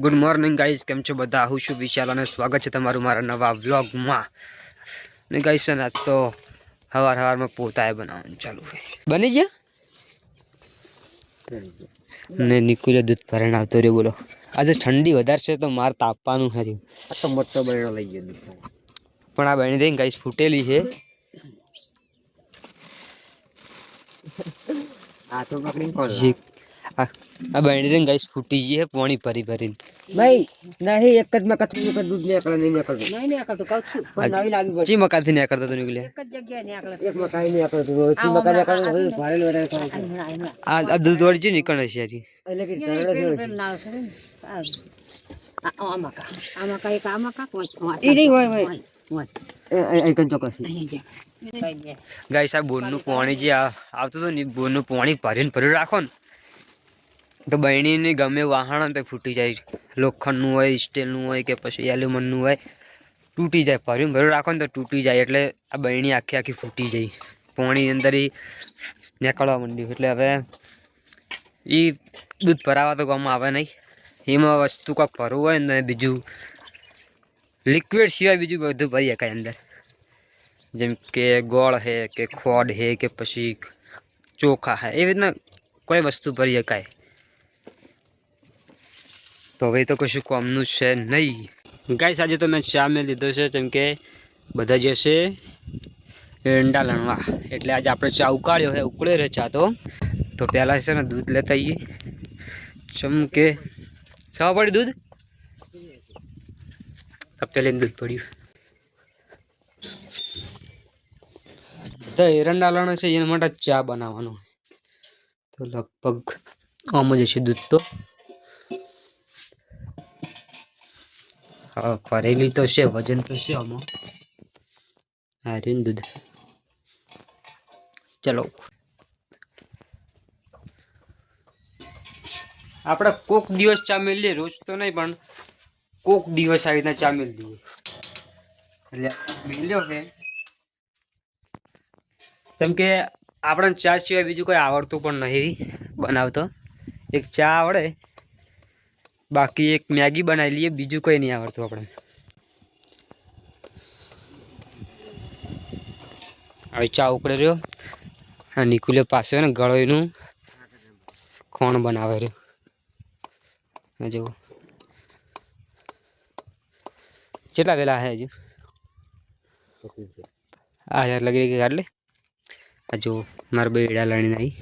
Good morning guys કેમ છો બધા? હું છું વિશાલ અને સ્વાગત છે તમારું મારા નવા વ્લોગમાં. ને ગાઈસ છે ને આજ તો હવાર હવારમાં પોતાએ બનાવવાનું ચાલુ બની ગયા? ને નિકુલે દૂધ ભરણ આવતો રહ્યો બોલો. આજે ઠંડી વધારે છે તો મારે તાપવાનું હર્યું તો મોટો બહેણો લઈ ગયો પણ આ બની દઈને ગાઈસ ફૂટેલી છે. આ તો પકડી આ આ બની દઈને ગાઈસ ફૂટી ગઈ છે પાણી ભરી ભરીને. ભાઈ નહીં એક જ મકત એક જ દૂધ નીકળે નહીં નીકળતું. નહીં નીકળતું કહું છું. પણ નવી લાગી પડી. ચી મકાનથી થી કરતો તો નીકળે એક જ જગ્યાએ નીકળે. એક મકાઈ નીકળતું તો ચી મકાઈ નીકળતું હોય ભારેલ થાય આ આ દૂધ વાળી જી નીકળે છે યારી એટલે કે થયો છે. ઈ નહીં હોય હોય. એ એ કન ચોકસ ગાઈસ આ બોરનું પાણી જે આવતું હતું ને બોરનું પાણી ભરીને ભર્યું રાખો ને તો બહેણીને ગમે વાહણ તે ફૂટી જાય લોખંડનું હોય, સ્ટીલનું હોય કે પછી એલ્યુમિનનું હોય, તૂટી જાય. ભર્યું ભર્યું રાખો ને તો તૂટી જાય. એટલે આ બહેણી આખી આખી ફૂટી જાય. પોણી અંદર એ નીકળવા માંડ્યું. એટલે હવે એ દૂધ ભરાવા તો ગામમાં આવે નહીં. એમાં વસ્તુ કાંક ભરવું હોય ને બીજું લિક્વિડ સિવાય બીજું બધું ભરી શકાય અંદર. જેમ કે ગોળ છે કે ખોડ છે કે પછી ચોખા છે એવી રીતના કોઈ વસ્તુ ભરી શકાય તો હવે તો કશું કોમનું છે નહીં. ગાઈસ, આજે તો મેં ચા મેં લીધો છે જેમ કે બધા જે છે એંડા લણવા. એટલે આજે આપણે ચા ઉકાળ્યો છે ઉકળે રહે ચા તો. તો પહેલાં છે ને દૂધ લેતા આવીએ ચમકે સવા પડ્યું દૂધ? તપેલીને દૂધ પડ્યું. તો એરંડા લણો છે, એના માટે ચા બનાવવાનો. તો લગભગ આમ જ હશે દૂધ તો. હા ફરેલી તો છે, વજન તો છે આમાં. હા રહ્યું ને દૂધ. ચલો. આપણે કોક દિવસ ચા મેળીએ રોજ તો નહીં, પણ કોક દિવસ આવી રીતના ચા મેળ દઈએ. એટલે મેળ્યો છે કેમ કે આપણને ચા સિવાય બીજું કોઈ આવડતું પણ નહીં બનાવતો. એક ચા આવડે બાકી એક મેગી બનાવી લઈએ, બીજું કંઈ નહીં આવડતું આપણે. હવે ચા ઉકળે રહ્યો. આ નિકુલે પાસે ને ગળોયનું કોણ બનાવે રહ્યો. જુઓ. કેટલા વેલા હે હજુ? આ યાર લગી ગઈ કાઢ લે આ જો મારા બેડા લણીને આવી.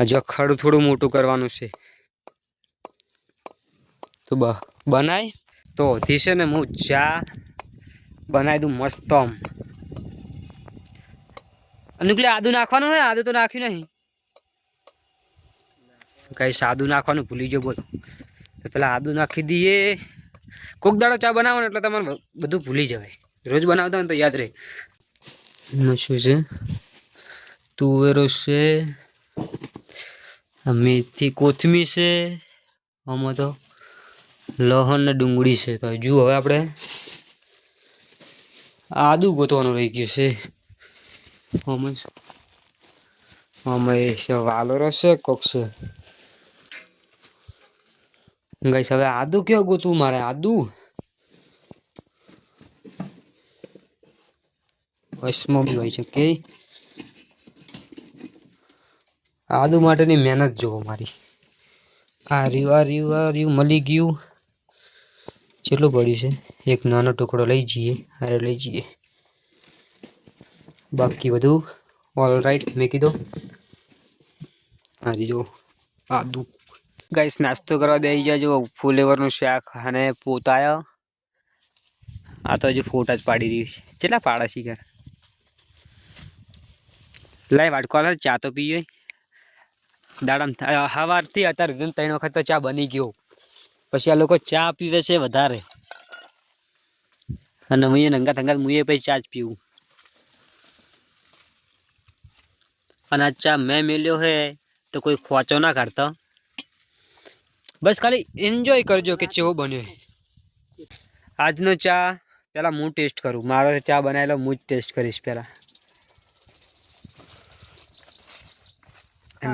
હજુ ખડું થોડું મોટું કરવાનું છે. તો બનાય? તો છે ને હું ચા બનાવી દઉં મસ્ત આમ નીકળે આદુ નાખવાનું હોય આદુ તો નાખ્યું નહીં. કઈ સાદું નાખવાનું ભૂલી ગયો, બોલો. પેલા આદુ નાખી દઈએ. કોક દાડો ચા બનાવો એટલે તમારે બધું ભૂલી જવાય. રોજ બનાવતા હોય તો યાદ રહે. શું છે? તુવેરો છે મેથી કોથમી છે. આમાં તો લહણ ને ડુંગળી છે. તો હજુ હવે આપણે આદુ ગોતવાનું રહી ગયું છે. એ છે વાલોરો છે કોક છે. ગઈશ હવે આદુ કયો ગોતવું મારે? આદુ? વસમાં બી હોય છે, કે? આદુ માટેની મહેનત જોવો મારી. આ રહ્યું આ રહ્યું આ રહ્યું, મળી ગયું. કેટલું પડ્યું છે, એક નાનો ટુકડો લઈ જઈએ અરે લઈ જઈએ. બાકી બધું ઓલ રાઈટ મેં કીધું. હાજી જો આદુ. ગાઈસ નાસ્તો કરવા બેસી જાય જો ફુલેવરનું શાક અને પોતાયો. આ તો હજુ ફોટા જ પાડી રહ્યું છે. કેટલા પાડા છે ઘર? લાઈ વાટકો ચા તો પીએ દાડામાં સવારથી અત્યારે ત્રણ વખત તો ચા બની ગયો. પછી આ લોકો ચા પીવે છે વધારે. અને હું નંગા થંગા હું પછી ચા જ પીવું. અને આ ચા મેં મેલ્યો હે તો કોઈ ખોચો ના કાઢતો. બસ ખાલી એન્જોય કરજો કે ચેવો બન્યો આજનો ચા પહેલાં હું ટેસ્ટ કરું. મારો ચા બનાવેલો, હું જ ટેસ્ટ કરીશ પહેલાં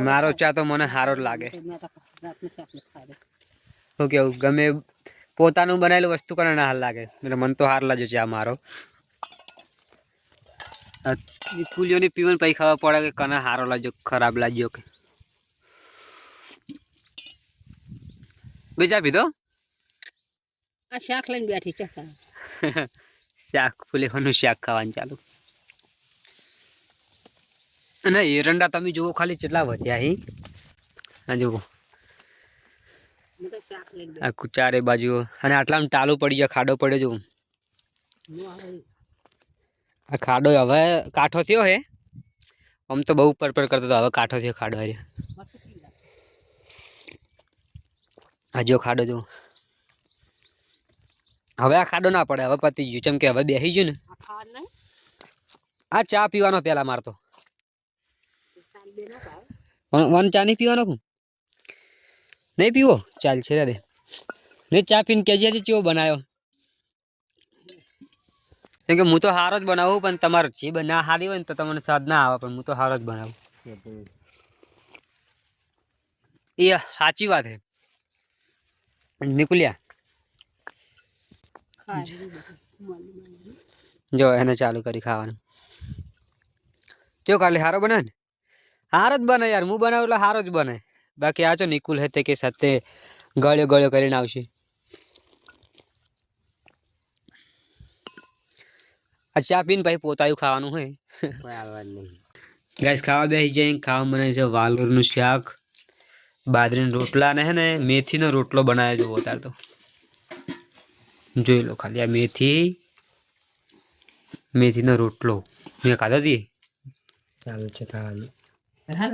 મારો ચા તો મને સારો જ લાગે. શું કેવું ગમે પોતાનું બનાવેલું વસ્તુ કરે ના હાલ લાગે. એટલે મને તો હાર લાગ્યો છે આ મારો. આ પીવાનું પછી ખબર પડે કે કને હારો લાગ્યો ખરાબ લાગ્યો કે. બીજા પીધો? શાક લઈને બેઠી છે. શાક ફૂલેવાનું શાક ખાવાનું ચાલુ. અને એરંડા તમે જુઓ ખાલી કેટલા વધ્યા અહીં આ જુઓ. આખું ચારે બાજુ અને આટલામાં ટાલું પડી જાય, ખાડો પડ્યો જો આ ખાડો હવે કાંઠો થયો હે. આમ તો બહુ ઉપર પર કરતો હતો હવે કાઠો થયો ખાડો હારે. ખાડો જો. હવે આ ખાડો ના પડે, હવે પતી ગયું. ચમ કે હવે બેસી ગયું ને. આ ચા પીવાનો પેલા મારતો. વન ચા નહીં પીવાનો હું નહીં પીવો? ચાલ છે દે નહીં ચા પીને કેજે છે ચેવો બનાવ્યો કેમ કે હું તો સારો જ બનાવું પણ તમારો જે બના સારી હોય ને તો તમને સ્વાદ ના આવે પણ હું તો સારો જ બનાવું. એ સાચી વાત હે. નીકળ્યા? જો એને ચાલુ કરી ખાવાનું. કેવો કાલે સારો બને ને? સારો જ બને યાર હું બનાવું એટલે સારો જ બને બાકી આ જો નિકુલ હતે કે સાથે ગળ્યો ગળ્યો કરીને આવશે. આ ચા પીને ભાઈ પોતાયું ખાવાનું હોય. ગાઈસ ખાવા બે જઈને ખાવા મને છે વાલોરનું શાક બાજરીના રોટલા ને હે ને મેથીનો રોટલો બનાવ્યો છે અત્યારે તો. જોઈ લો ખાલી આ મેથી મેથીનો રોટલો. મેં ખાધો હતી ચાલુ છે ખાવાનું.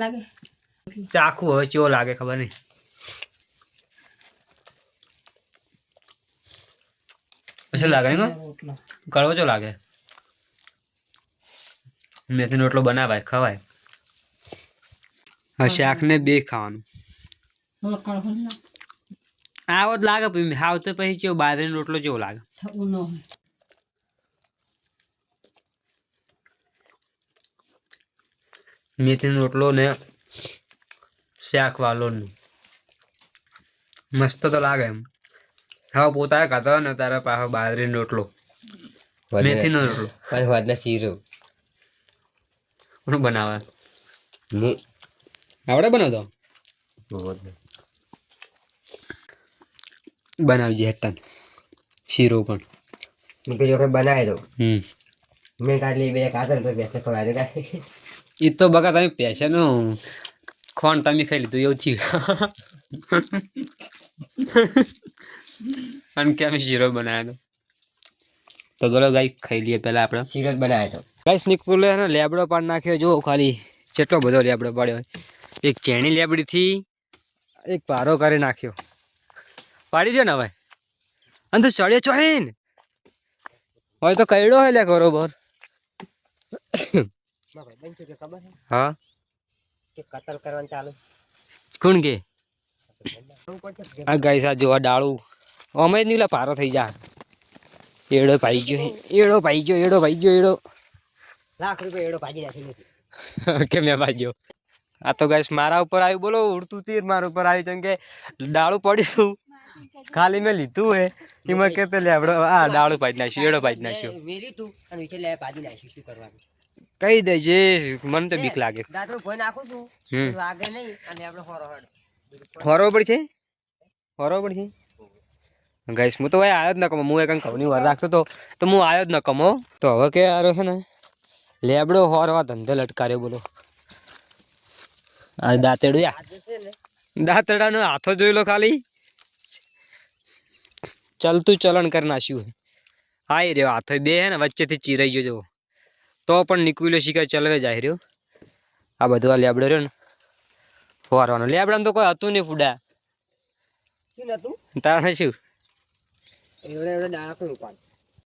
લાગે? ચાખું હવે ચેવો લાગે ખબર નહીં. પછી લાગે કડવો ચો લાગે? મેથીનો રોટલો બનાવાય ખવાય. હવે શાક ને બે ખાવાનું. આવો જ લાગે હાવ તો પછી કેવો બાજરીનો રોટલો કેવો લાગે? મેથીનો રોટલો ને શાક વાલોરનું મસ્ત તો લાગે એમ હા પોતા ખાતા ને તારે પાછો બાજરીનો રોટલો મેથીનો રોટલો અને વાદના શીરો કોણ બનાવે આવડે બનાવતો બનાવજે હેતન શીરો પણ પેલી વખત બનાવી દઉં હમ મેં કાઢી બે કાતર પર બેસે ખવાય એ તો બકા તમે પૈસાનું ખોણ તમે ખાઈ લીધું એવું થયું. અને અમે શીરો બનાવ્યો તો? ગળો ગાઈ ખાઈ લઈએ પહેલાં આપણે. શીરો જ બનાવ્યો તો. ગાઈસ નિકુલે ને લેબડો પાડ નાખ્યો. જો ખાલી જેટલો બધો લેબડો પાડ્યો એક ચેણી લેબડીથી એક પારો કરી નાખ્યો. પાડી છે ને હવે. અને તો સળિયો ચોહીન હોય તો કઈડો હોય લે બરોબર. હા. કે કતલ કરવાનું ચાલુ? કોણ કે? આ ગાઈસ આ જોવા ડાળું. અમે જ નીલા પારો થઈ જા. એડો પાઈ ગયો એડો પાઈ ગયો એડો પાઈ ગયો એડો. લાખ રૂપિયા એડો ભાજી નાખી કેમ મેં ભાગ્યો આ તો ગાઈસ મારા ઉપર આવ્યું બોલો ઉડતું તીર મારા ઉપર આવ્યું કેમ કે ડાળું પડ્યું. ખાલી મેં લીધું હે. એમાં કે પેલે આપણે આ ડાળું પાડી નાખ્યું એડો પાડી નાખ્યો. મેં લીધું અને વિચાર લે ભાજી નાખ્યું શું કરવાનું? કહી દે જે મને તો બીક લાગે. દાંતરું ભોય નાખું છું. લાગે નહીં અને આપણે હોરો હડ. હોરો પડશે હોરો પર છે? ગઈશ હું તો ભાઈ આવ્યો જ ન કમો. હું એક કવની વાર રાખતો તો તો હું આવ્યો જ ન કમો. તો હવે કે આરો છે ને લેબડો હોરવા ધંધે લટકાર્યો બોલો. આ દાંતેડું યા આજે છે દાંતડાનો હાથો જોઈ લો ખાલી. ચલતું ચલણ કરી નાખ્યું હાય રહ્યો હાથો બે હે ને વચ્ચેથી ચીરાઈ ગયો જો તો પણ નીકળ્યો શિકાર ચલવે જાય રહ્યો આ બધું આ લેબડો રહ્યો ને. ફોરવાનો લેબડાને તો કોઈ હતું નહીં ફૂડા. શું તાણે શું? એવડે એવડે કોઈ ઉપાડ